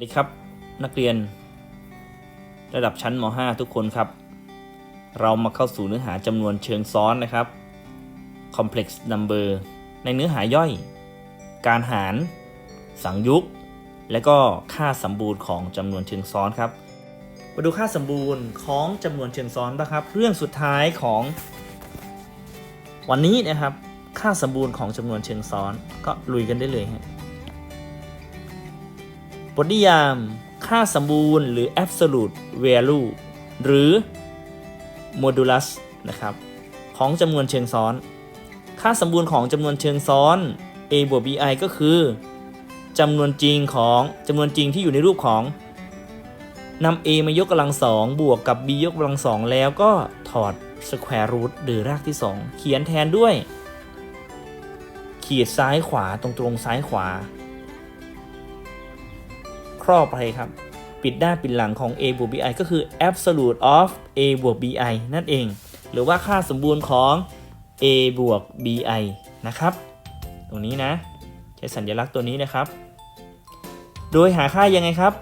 สวัสดีครับนักเรียน ระดับชั้นม .5 ทุกคนครับ เรามาเข้าสู่เนื้อหาจำนวนเชิงซ้อนนะครับ complex number ในเนื้อหาย่อย การหาร สังยุกต์และก็ค่าสมบูรณ์ของจำนวนเชิงซ้อนครับ มาดูค่าสมบูรณ์ของจำนวนเชิงซ้อนนะครับ เรื่องสุดท้ายของ วันนี้นะครับ ค่าสมบูรณ์ของจำนวนเชิงซ้อนก็ลุยกันได้เลยฮะบ บทนิยาม ค่าสมบูรณ์หรือ absolute value หรือ modulus นะครับ ของจำนวนเชิงซ้อน ค่าสมบูรณ์ของจำนวนเชิงซ้อน a บวก bi ก็คือจำนวนจริงของจำนวนจริงที่อยู่ในรูปของนำ a มายกกำลังสองบวกกับ b ยกกำลังสองแล้วก็ถอด square root หรือรากที่ 2 เขียนแทนด้วย ขีดซ้ายขวาตรงตรงซ้ายขวา ครอบไปครับ ปิดหน้าปิดหลังของ a บวก bi ก็คือ absolute of a บวก bi นั่นเอง หรือว่าค่าสมบูรณ์ของ a บวก bi นะครับ ตรงนี้นะ ใช้สัญลักษณ์ตัวนี้นะครับ โดยหาค่ายังไงครับ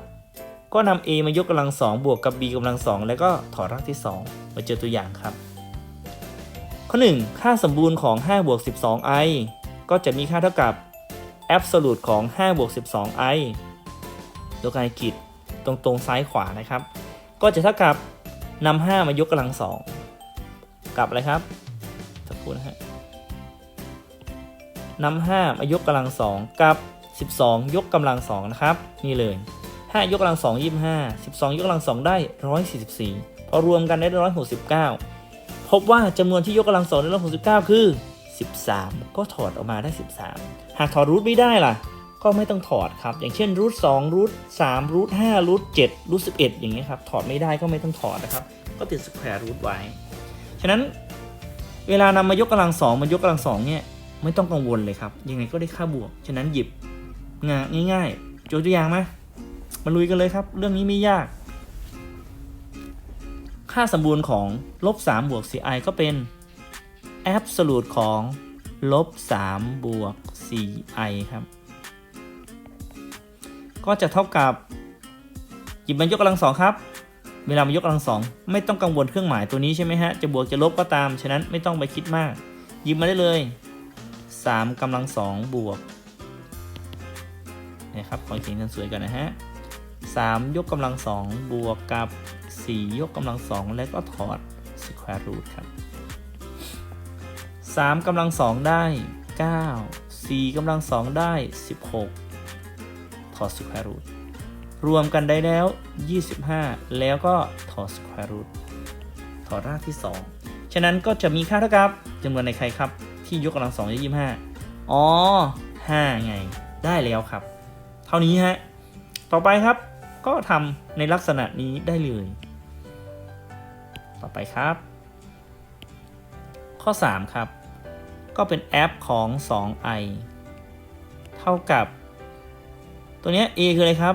ก็นำ a มายกกำลังสองบวกกับ b กำลังสองแล้วก็ถอดรากที่ 2 มาเจอตัวอย่างครับ ข้อ 1 ค่าสมบูรณ์ของ 5 บวก 12i ก็จะมีค่าเท่ากับ absolute ของ 5 บวก 12i ตัวการขีดตรงตรงซ้ายขวานะครับ ก็จะเท่ากับนำ5มายกกำลังสองกับอะไรครับสักครู่นะฮะนำ5มายกกำลังสองกับ 12 ยกกำลังสองนะครับ นี่เลย 5 ยกกำลังสอง25 12ยกกำลังสองได้144พอรวมกันได้169พบว่าจำนวนที่ยกกำลังสองได้169คือ 13 ก็ถอดออกมาได้ 13 หากถอดรูทไม่ได้ล่ะ ก็ไม่ต้องถอดครับ อย่างเช่นรูท2รูท3รูท5รูท7รูท11อย่างเงี้ยครับ ถอดไม่ได้ก็ไม่ต้องถอดนะครับ ก็ติดสแควร์รูทไว้ ฉะนั้นเวลานำมายกกำลังสองมายกกำลังสองเนี่ยไม่ต้องกังวลเลยครับ ยังไงก็ได้ค่าบวก ฉะนั้นหยิบงาง่ายๆโจทย์ตัวอย่างมามาลุยกันเลยครับ เรื่องนี้ไม่ยาก ค่าสมบูรณ์ของลบ3บวก 4i ก็เป็น absolute ของลบ3บวก 4i ครับ ก็จะเท่ากับหยิบมายกกำลังสองครับ เวลามายกกำลังสองไม่ต้องกังวลเครื่องหมายตัวนี้ใช่ไหมฮะ จะบวกจะลบก็ตาม ฉะนั้นไม่ต้องไปคิดมาก หยิบมาได้เลย3กำลังสองบวกนะครับขอเขียนสวยกันนะฮะ3ยกกำลังสองบวกกับ 4 ยกกำลังสองแล้วก็ถอด square root ครับ3กำลังสองได้ 9 4กำลังสองได้ 16 ถอด square root รวมกันได้แล้ว 25 แล้วก็ถอด square root ถอดรากที่ 2 ฉะนั้นก็จะมีค่าเท่ากับจำนวนในใครครับ ที่ยกกำลังสองได้25อ๋อ5ไง ได้แล้วครับ เท่านี้ฮะ ต่อไปครับ ก็ทำในลักษณะนี้ได้เลย ต่อไปครับ ข้อ 3 ครับ ก็เป็นแอปของ 2i เท่ากับ ตัวเนี้ย a คืออะไรครับ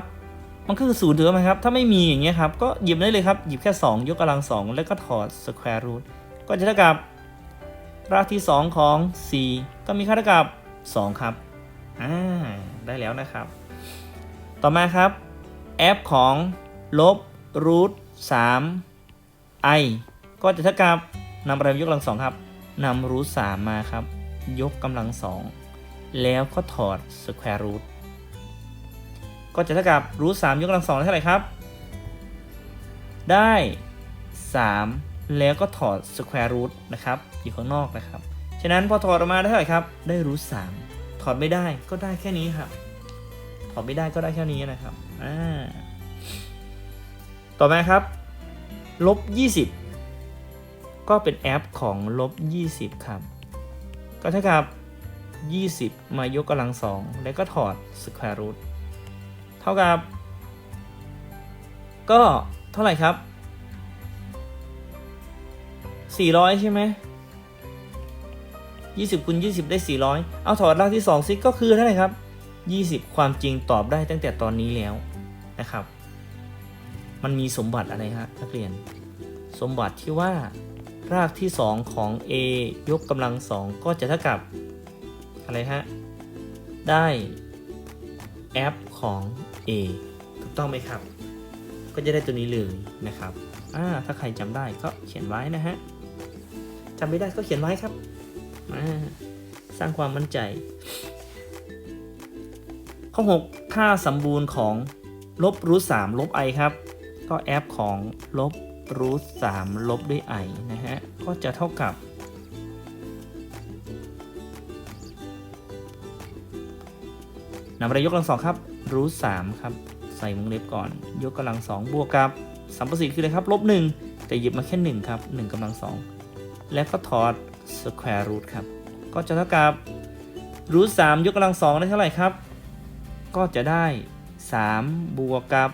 มันก็คือศูนย์ถือไหมครับ ถ้าไม่มีอย่างเงี้ยครับ ก็หยิบได้เลยครับ หยิบแค่ 2 ยกกำลัง 2 แล้วก็ถอด square root ก็จะเท่ากับรากที่ 2 ของ4ก็มีค่าเท่ากับ 2 ครับ อ่า ได้แล้วนะครับ ต่อมาครับแอปของลบรูท3 i ก็จะเท่ากับนำอะไรมายกกำลังสองครับนำรูท3มาครับ ยกกำลังสองแล้วก็ถอด square root ก็จะเท่ากับรูท3ยกกำลังสองเท่าไหร่ครับ ได้ 3 แล้วก็ถอด square root นะครับอยู่ข้างนอกนะครับ ฉะนั้นพอถอดออกมาได้เท่าไหร่ครับ ได้รูท3ถอดไม่ได้ก็ได้แค่นี้ครับ ถอดไม่ได้ก็ได้แค่นี้นะครับอ่าต่อมาครับลบ20 ก็เป็นแอปของลบ20 ครับ ก็เท่ากับ 20 มายกกำลังสองแล้วก็ถอด square root เท่ากับ ก็เท่าไหร่ครับ 400 ใช่ไหม20คูณ20 ได้ 400 เอาถอดรากที่2ซิก็คือเท่าไหร่ครับ 20 ความจริงตอบได้ตั้งแต่ตอนนี้แล้วนะครับ มันมีสมบัติอะไรฮะนักเรียน สมบัติที่ว่ารากที่ 2 ของ a ยกกำลัง 2 ก็จะเท่ากับอะไรฮะ ได้ f ของ a ถูกต้องไหมครับ ก็จะได้ตัวนี้เลยนะครับอ่าถ้าใครจำได้ก็เขียนไว้นะฮะจำไม่ได้ก็เขียนไว้ครับอ่าสร้างความมั่นใจ ข้อ 6 ค่าสมบูรณ์ของลบรูทสามลบ i ครับ ก็แอปของลบรูทสามลบด้วย i นะฮะ ก็จะเท่ากับนำไปยกกำลังสองครับ รูทสามครับ ใส่วงเล็บก่อน ยกกำลังสองบวกกับสัมประสิทธิ์คืออะไรครับลบหนึ่งแต่หยิบมาแค่หนึ่งครับหนึ่งกำลังสองแล้วก็ถอด square root ครับก็จะเท่ากับรูทสามยกกำลังสองได้เท่าไหร่ครับ ก็จะได้3บวกกับ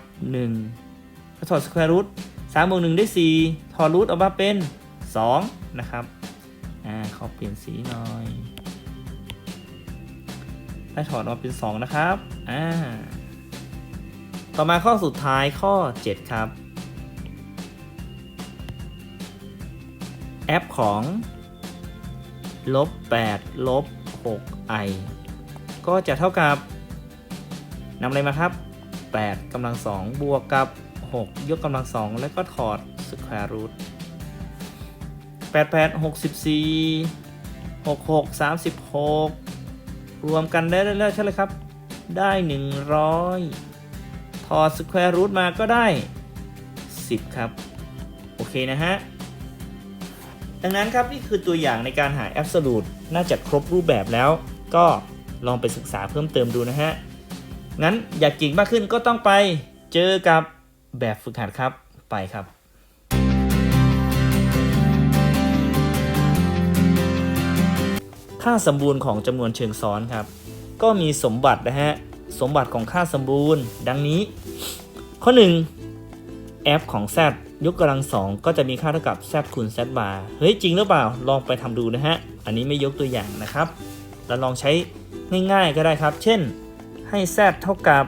1ก็ถอดสแควร์รูท3บวก1ได้ 4 ถอดรูทออกมาเป็น 2 นะครับ อ่าเขาเปลี่ยนสีหน่อย ได้ถอดออกเป็น 2 นะครับ อ่า ต่อมาข้อสุดท้ายข้อ 7 ครับ แอปของลบ8ลบ 6 i ก็จะเท่ากับนำอะไรมาครับ 8กำลัง2บวกกับ 6 ยกกำลัง 2 แล้วก็ถอด square root 8 8 64 66 36 รวมกันได้เรื่อยๆใช่เลยครับ ได้ 100 ถอด square root มาก็ได้ 10 ครับ โอเคนะฮะ ดังนั้นครับ นี่คือตัวอย่างในการหา absolute น่าจะครบรูปแบบแล้ว ก็ลองไปศึกษาเพิ่มเติมดูนะฮะ งั้นอยากเก่งมากขึ้นก็ต้องไปเจอกับแบบฝึกหัดครับไปครับ ค่าสมบูรณ์ของจำนวนเชิงซ้อนครับ ก็มีสมบัตินะฮะ สมบัติของค่าสมบูรณ์ ดังนี้ ข้อ 1 f ของ z ยกกำลังสองก็จะมีค่าเท่ากับ z คูณ z บาร์เฮ้ยจริงหรือเปล่า ลองไปทำดูนะฮะ อันนี้ไม่ยกตัวอย่างนะครับ แล้วลองใช้ง่ายๆก็ได้ครับ เช่น ให้ z เท่ากับ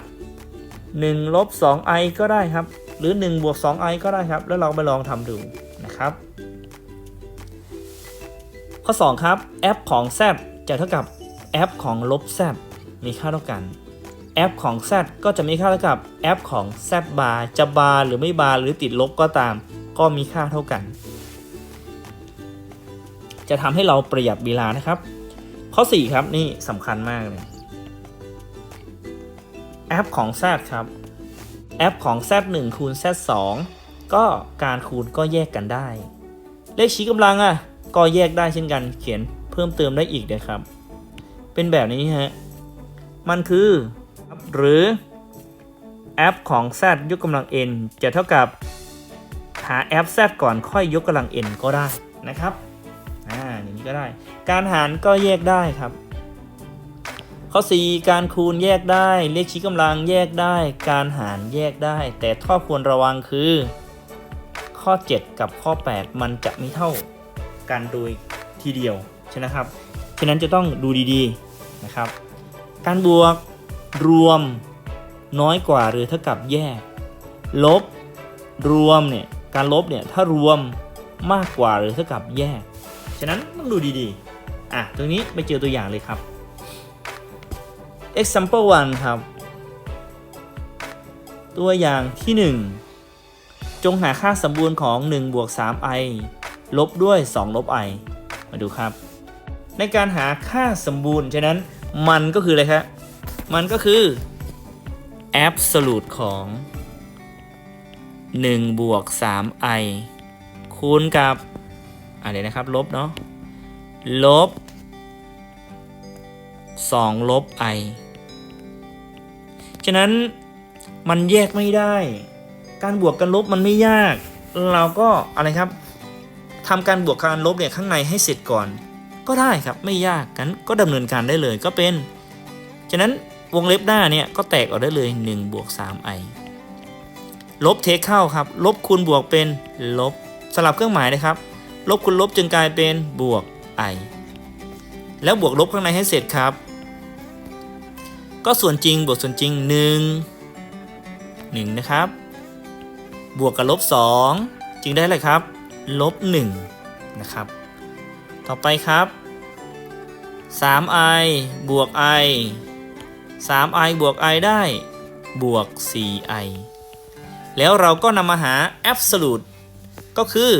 1ลบ 2i ก็ได้ครับ หรือ1บวก 2i ก็ได้ครับ แล้วเราไปลองทำดูนะครับ ข้อ 2 ครับ f ของ z จะเท่ากับ f ของลบ z มีค่าเท่ากัน f ของ z ก็จะมีค่าเท่ากับ f ของ z บาร์จะบาร์หรือไม่บาร์หรือติดลบก็ตาม ก็มีค่าเท่ากัน จะทำให้เราประหยัดเวลานะครับ ข้อ 4 ครับนี่สำคัญมากเลยแอปของ Z ครับ แอปของ Z1 คูณ Z2 ก็การคูณก็แยกกันได้ เลขชี้กำลังอะ ก็แยกได้เช่นกันเขียนเพิ่มเติมได้อีกนะครับ เป็นแบบนี้ฮะ มันคือ หรือแอปของ Z ยกกำลัง n จะเท่ากับหาแอป Z ก่อนค่อยยกกำลัง n ก็ได้นะครับอ่าอย่างนี้ก็ได้ การหารก็แยกได้ครับ ข้อ 4 การคูณแยกได้ เลขชี้กำลังแยกได้ การหารแยกได้ แต่ข้อควรระวังคือ ข้อ 7 กับข้อ 8 มันจะไม่เท่า กันโดยทีเดียวใช่ไหมครับฉะนั้นจะต้องดูดีๆนะครับ การบวกรวมน้อยกว่าหรือเท่ากับแยก ลบรวมเนี่ยการลบเนี่ยถ้ารวมมากกว่าหรือเท่ากับแยก ฉะนั้นต้องดูดีๆ อะ ตรงนี้ไปเจอตัวอย่างเลยครับ example 1 ครับ ตัวอย่างที่ 1 จงหาค่าสมบูรณ์ของ 1 บวก 3i ลบด้วย 2 ลบ i มาดูครับ ในการหาค่าสมบูรณ์ ฉะนั้นมันก็คืออะไรครับ มันก็คือ absolute ของ 1 บวก 3i คูณกับอะไรนะครับ ลบเนาะ ลบ 2 ลบ i ฉะนั้นมันแยกไม่ได้ การบวกกันลบมันไม่ยาก เราก็อะไรครับ ทำการบวกการลบเนี่ยข้างในให้เสร็จก่อน ก็ได้ครับไม่ยากกันก็ดำเนินการได้เลยก็เป็น ฉะนั้นวงเล็บหน้าเนี่ยก็แตกออกได้เลย1บวก 3i ลบเทคเข้าครับ ลบคูณบวกเป็นลบสลับเครื่องหมายนะครับ ลบคูณลบจึงกลายเป็นบวก i แล้วบวกลบข้างในให้เสร็จครับ ก็ส่วนจริงบวกส่วนจริง 1 1 นะครับ บวกกับลบ 2 จึงได้เลยครับ ลบ1นะครับ ต่อไปครับ 3i บวก i 3i บวก i ได้บวก 4i แล้วเราก็นำมาหา absolute ก็คือ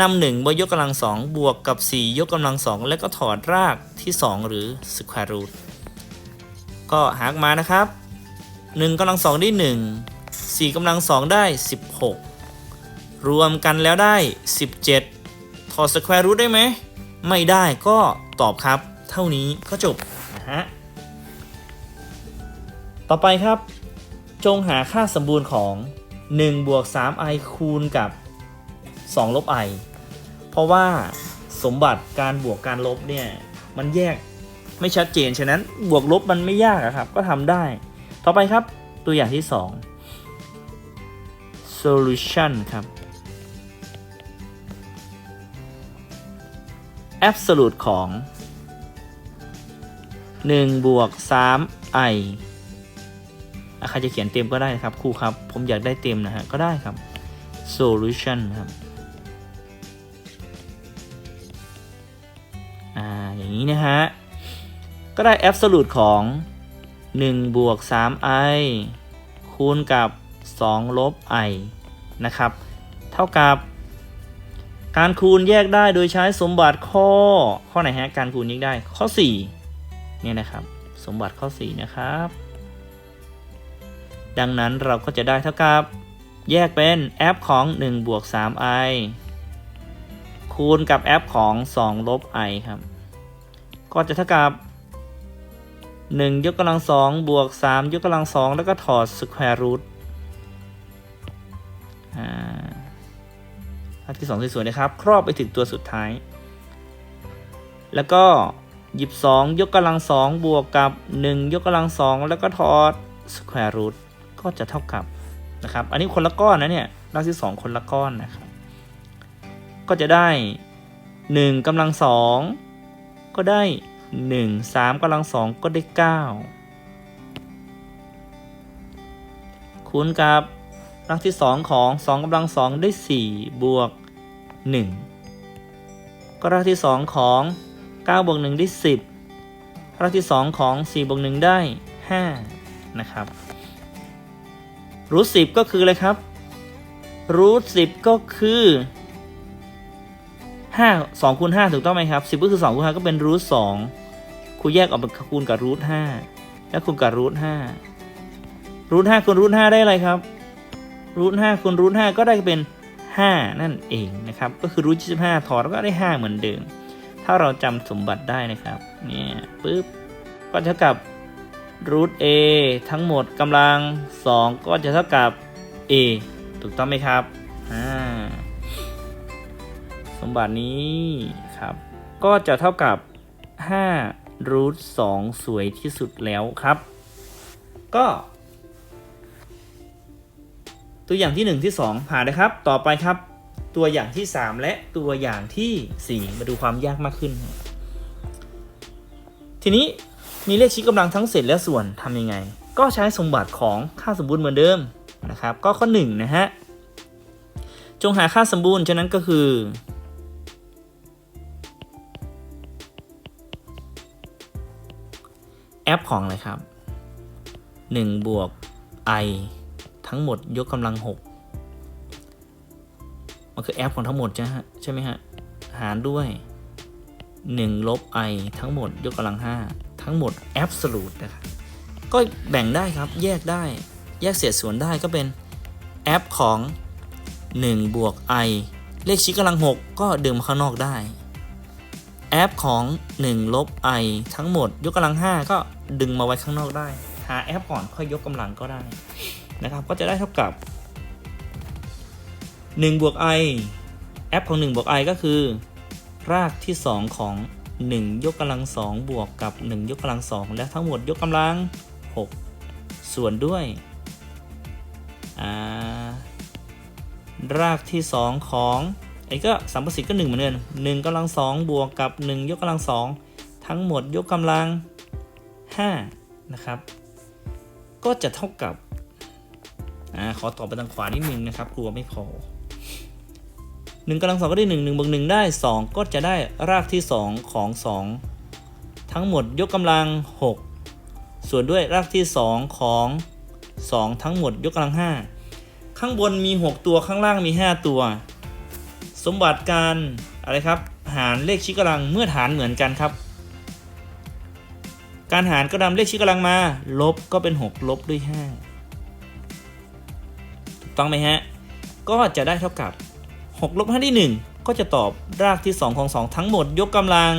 นำ1บนยกกำลัง 2 บวกกับ 4 ยกกำลัง 2 แล้วก็ถอดรากที่ 2 หรือ square root ก็หากมานะครับ 1กำลัง 2 ได้ 1 4กำลัง 2 ได้ 16 รวมกันแล้วได้ 17 ถอด square root ได้ไหม ไม่ได้ก็ตอบครับ เท่านี้ก็จบนะฮะ ต่อไปครับ จงหาค่าสมบูรณ์ของ 1 บวก 3i คูณกับ 2 ลบ i เพราะว่าสมบัติการบวกการลบเนี่ย มันแยกไม่ชัดเจน ฉะนั้นบวกลบมันไม่ยากครับ ก็ทำได้ ต่อไปครับตัวอย่างที่ 2 solution ครับ absolute ของ 1 บวก 3i ใครจะเขียนเต็มก็ได้นะครับครูครับ ผมอยากได้เต็มนะฮะ ก็ได้ครับ solution ครับอ่าอย่างนี้นะฮะ ก็ได้ absolute ของ 1 บวก 3i คูณกับ 2 ลบ i นะครับ เท่ากับ การคูณแยกได้โดยใช้สมบัติข้อข้อไหนฮะการคูณแยกได้ข้อ4เนี่ยนะครับ สมบัติข้อ 4 นะครับ ดังนั้นเราก็จะได้เท่ากับ แยกเป็นแอปของ1บวก 3i คูณกับแอปของ2ลบ i ครับ ก็จะเท่ากับ 1 ยกกำลัง2บวก 3 ยกกำลัง2แล้วก็ถอด square root อ่า อันที่ 2 สวยๆนะครับ ครอบไปถึงตัวสุดท้าย แล้วก็หยิบ 2 ยกกำลัง 2 บวกกับ 1 ยกกำลัง 2 แล้วก็ถอด square root ก็จะเท่ากับนะครับ อันนี้คนละก้อนนะเนี่ยรากที่ 2 คนละก้อนนะครับ ก็จะได้ 1กำลัง 2 ก็ได้ 1 3กำลัง 2 ก็ได้ 9 คูณกับ รากที่ 2 ของ2กำลัง 2 ได้ 4 บวก 1 ก็รากที่ 2 ของ9บวก1ได้ 10 รากที่ 2 ของ4บวก1ได้ 5 นะครับรูทสิบก็คืออะไรครับรูทสิบก็คือห้าสองคูณห้าถูกต้องไหมครับสิบก็คือสองคูณห้าก็เป็นรูทสองครูแยกออกเป็นคูณกับรูทห้าแล้วคูณกับรูทห้ารูทห้าคูณรูทห้าได้อะไรครับ รูทห้าคูณรูทห้าก็ได้เป็นห้านั่นเองนะครับ ก็คือรูทยี่สิบห้าถอดแล้วก็ได้ห้าเหมือนเดิม ถ้าเราจำสมบัติได้นะครับ เนี่ยปึ๊บ ก็เท่ากับรูท a ทั้งหมดกำลัง 2 ก็จะเท่ากับ a ถูกต้องไหมครับ อ่า สมบัตินี้ครับ ก็จะเท่ากับ5รูท2สวยที่สุดแล้วครับ ก็ ตัวอย่างที่ 1 ที่ 2 ผ่านนะครับ ต่อไปครับ ตัวอย่างที่ 3 และตัวอย่างที่ 4 มาดูความยากมากขึ้น ทีนี้มีเลขชี้กำลังทั้งเศษและส่วนทำยังไง ก็ใช้สมบัติของค่าสมบูรณ์เหมือนเดิมนะครับ ก็ข้อ1นนะฮะ จงหาค่าสมบูรณ์ ฉะนั้นก็คือ แอปของอะไรครับ 1 บวก i ทั้งหมดยกกำลัง 6 มันคือแอปของทั้งหมดใช่ฮะใช่ไหมฮะ หารด้วย 1 ลบ i ทั้งหมดยกกำลัง 5 ทั้งหมด absolute นะครับ ก็แบ่งได้ครับแยกได้ แยกเศษส่วนได้ก็เป็นแอปของ 1 บวก i เลขชี้กำลัง 6 ก็ดึงมาข้างนอกได้ แอปของ 1 ลบ i ทั้งหมด ยกกำลัง 5 ก็ดึงมาไว้ข้างนอกได้ หาแอปก่อนค่อยยกกำลังก็ได้ นะครับก็จะได้เท่ากับ1บวก i แอปของ1บวก i ก็คือ รากที่ 2 ของ 1 ยกกำลัง2บวกกับ 1 ยกกำลัง2และทั้งหมดยกกำลัง 6 ส่วนด้วยารากที่ 2 ของไอ้ก็สัมประสิทธิ์ก็ 1 เหมือนเดิม1กำลัง2บวกกับ 1 ยกกำลัง2ทั้งหมดยกกำลัง5นะครับ ก็จะเท่ากับ อ่าขอตอบไปทางขวานิดนึงนะครับกลัวไม่พอหนึ่งกำลังสองก็ได้หนึ่งหนึ่งบวกหนึ่งได้สองก็จะได้รากที่สองของสองทั้งหมดยกกำลังหกส่วนด้วยรากที่สองของ2ทั้งหมดยกกำลัง5ข้างบนมี6ตัวข้างล่างมี5ตัว สมบัติการอะไรครับ หารเลขชี้กำลังเมื่อฐานเหมือนกันครับ การหารก็นำเลขชี้กำลังมา ลบก็เป็น6ลบด้วย5ถูก ต้องไหมฮะ ก็จะได้เท่ากับ6ลบ5ที่1ก็จะตอบรากที่ 2 ของ 2 ทั้งหมดยกกำลัง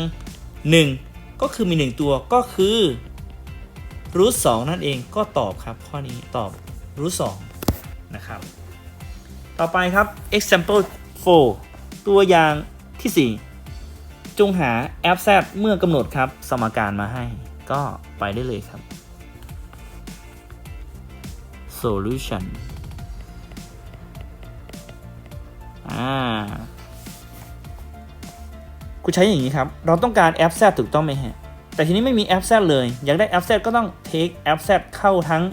1 ก็คือมี 1 ตัวก็คือรูทสนั่นเองก็ตอบครับ ข้อนี้ตอบรูทสนะครับ ต่อไปครับ example 4 ตัวอย่างที่ 4 จงหา f z เมื่อกำหนดครับ สมการมาให้ ก็ไปได้เลยครับ solution อ่ากูใช้อย่างนี้ครับ เราต้องการ f z ถูกต้องไหมฮะ แต่ทีนี้ไม่มี f z เลย อยากได้ f z ก็ต้อง take f z เข้าทั้ง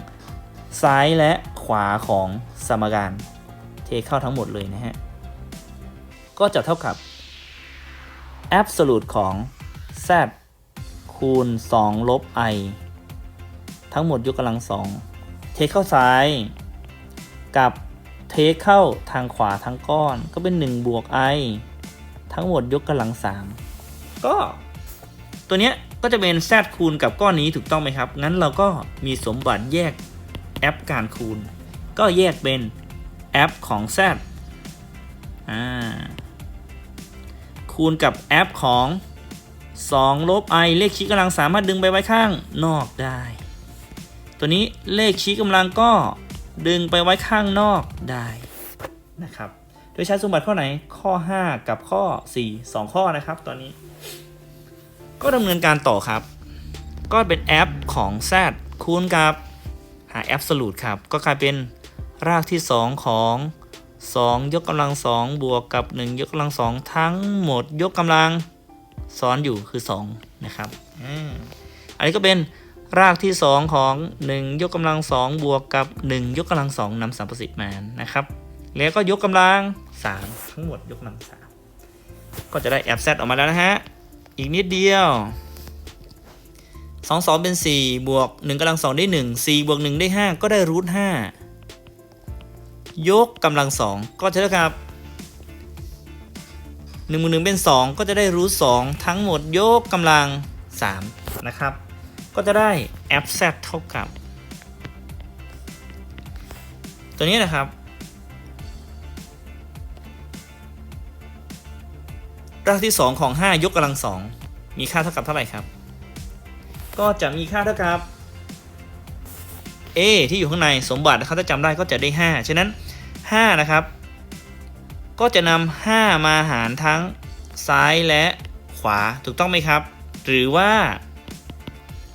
ซ้ายและขวาของสมการ เทเข้าทั้งหมดเลยนะฮะ ก็จะเท่ากับ absolute ของ z คูณ 2 ลบ i ทั้งหมดยกกำลัง2เทเข้าซ้าย กับ เทเข้าทางขวาทั้งก้อนก็เป็น1บวก i ทั้งหมดยกกำลัง 3 ก็ตัวเนี้ยก็จะเป็น z คูณกับก้อนนี้ถูกต้องไหมครับ งั้นเราก็มีสมบัติแยกแอปการคูณ ก็แยกเป็นแอปของ z อ่าคูณกับแอปของ 2 ลบ i เลขชี้กำลังสามารถดึงไปไว้ข้างนอกได้ ตัวนี้เลขชี้กำลังก็ ดึงไปไว้ข้างนอกได้นะครับ โดยใช้สมบัติข้อไหนข้อ 5 กับข้อ 4 2 ข้อนะครับตอนนี้ ก็ดำเนินการต่อครับ ก็เป็นแอปของ z คูณกับหา absolute ครับ ก็กลายเป็นรากที่ 2 ของ 2 ยกกำลัง 2 บวกกับ 1 ยกกำลัง 2 ทั้งหมดยกกำลังซ้อนอยู่คือ 2 นะครับอันนี้ก็เป็น รากที่ 2 ของ 1 ยกกำลัง 2 บวกกับ 1 ยกกำลัง 2นำสามประสิทธิ์มานะครับ แล้วก็ยกกำลัง 3 ทั้งหมดยกกำลัง 3 ก็จะได้แอป z ออกมาแล้วนะฮะ อีกนิดเดียว 2 2 เป็น 4 บวก 1กำลัง 2 ได้ 1 4 บวก 1 ได้ 5 ก็ได้รูท5ยกกำลัง 2 ก็จะเท่ากับ1บวก1เป็น 2 ก็จะได้รูท2ทั้งหมดยกกำลัง 3 นะครับ ก็จะได้แอป z เท่ากับ ตัวนี้นะครับ รากที่ 2 ของ 5 ยกกำลัง 2 มีค่าเท่ากับเท่าไหร่ครับ ก็จะมีค่าเท่ากับ a ที่อยู่ข้างในสมบัตินะครับถ้าจำได้ก็จะได้ 5 ฉะนั้น 5 นะครับ ก็จะนำ5มาหารทั้งซ้ายและขวาถูกต้องไหมครับ หรือว่า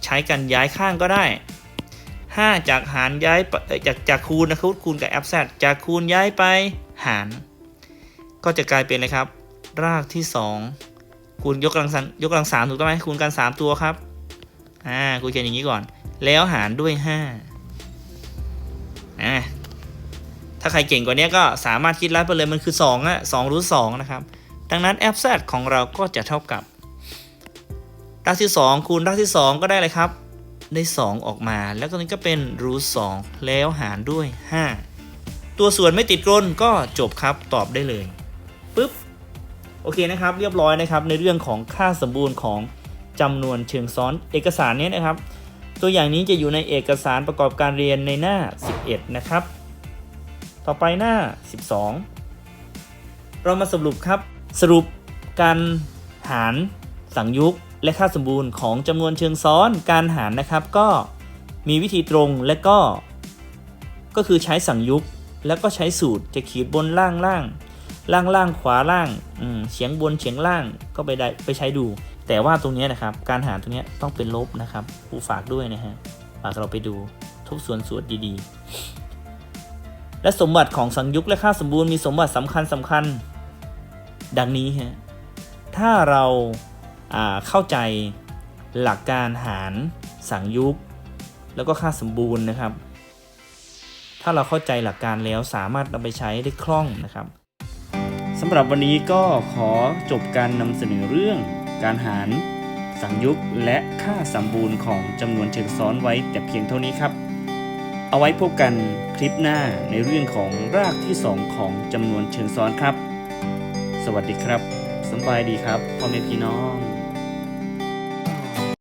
ใช้กันย้ายข้างก็ได้ 5 จากหารย้ายจากจากคูณนะครับคูณกับ f z จากคูณย้ายไปหาร ก็จะกลายเป็นอะไรครับ รากที่ 2 คูณยกกำลังสามยกกำลังสามถูกต้องไหมคูณกัน 3 ตัวครับอ่าคูณเขียนอย่างนี้ก่อน แล้วหารด้วย5อ่าถ้าใครเก่งกว่านี้ก็สามารถคิดลัดไปเลยมันคือ2อะ2รูท2นะครับ ดังนั้น f z ของเราก็จะเท่ากับ รากที่ 2 คูณรากที่ 2 ก็ได้เลยครับ ได้ 2 ออกมา แล้วตัวนี้ก็เป็นรูท2แล้วหารด้วย 5 ตัวส่วนไม่ติดกลนก็จบครับตอบได้เลยปึ๊บโอเคนะครับ เรียบร้อยนะครับ ในเรื่องของค่าสมบูรณ์ของจำนวนเชิงซ้อนเอกสารนี้นะครับ ตัวอย่างนี้จะอยู่ในเอกสารประกอบการเรียนในหน้า 11 นะครับ ต่อไปหน้า 12 เรามาสรุปครับสรุปการหารสังยุก และค่าสมบูรณ์ของจำนวนเชิงซ้อนการหารนะครับ ก็มีวิธีตรงและก็ ก็คือใช้สังยุกแล้วก็ใช้สูตรจะขีดบนล่างล่างล่างล่างขวาล่างเฉียงบนเฉียงล่างก็ไปได้ไปใช้ดู แต่ว่าตรงนี้นะครับ การหารตรงนี้ต้องเป็นลบนะครับผู้ฝากด้วยนะฮะฝากเราไปดูทบส่วนสูตรดีๆ และสมบัติของสังยุกและค่าสมบูรณ์มีสมบัติสำคัญสำคัญ ดังนี้ฮะถ้าเรา เข้าใจหลักการหารสังยุกแล้วก็ค่าสมบูรณ์นะครับ ถ้าเราเข้าใจหลักการแล้วสามารถนำไปใช้ได้คล่องนะครับสำหรับวันนี้ก็ขอจบการนำเสนอเรื่องการหารสังยุกและค่าสมบูรณ์ของจำนวนเชิงซ้อนไว้แต่เพียงเท่านี้ครับ เอาไว้พบกันคลิปหน้าในเรื่องของรากที่ 2 ของจำนวนเชิงซ้อนครับ สวัสดีครับสบายดีครับพ่อแม่พี่น้อง